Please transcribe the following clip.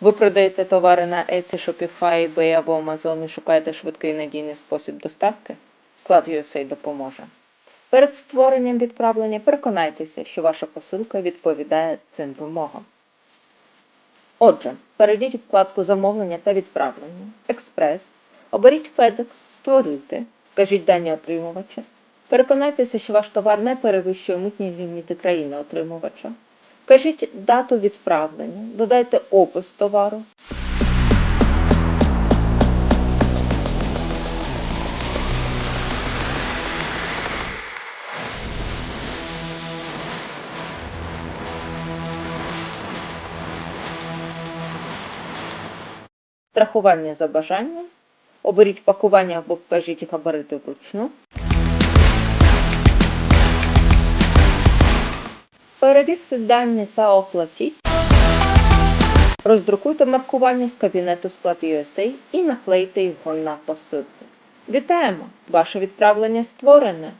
Ви продаєте товари на Etsy, Shopify, eBay або Amazon і шукаєте швидкий і надійний спосіб доставки? Склад USA допоможе. Перед створенням відправлення переконайтеся, що ваша посилка відповідає цим вимогам. Отже, перейдіть у вкладку Замовлення та відправлення, Експрес, оберіть FedEx, Створити, вкажіть дані отримувача. Переконайтеся, що ваш товар не перевищує митні ліміти країни отримувача. Вкажіть дату відправлення, додайте опис товару. Страхування за бажанням. Оберіть пакування або вкажіть габарити вручну. Перевірте дані та оплатіть. Роздрукуйте маркування з кабінету склад USA і наклейте його на посилку. Вітаємо! Ваше відправлення створене.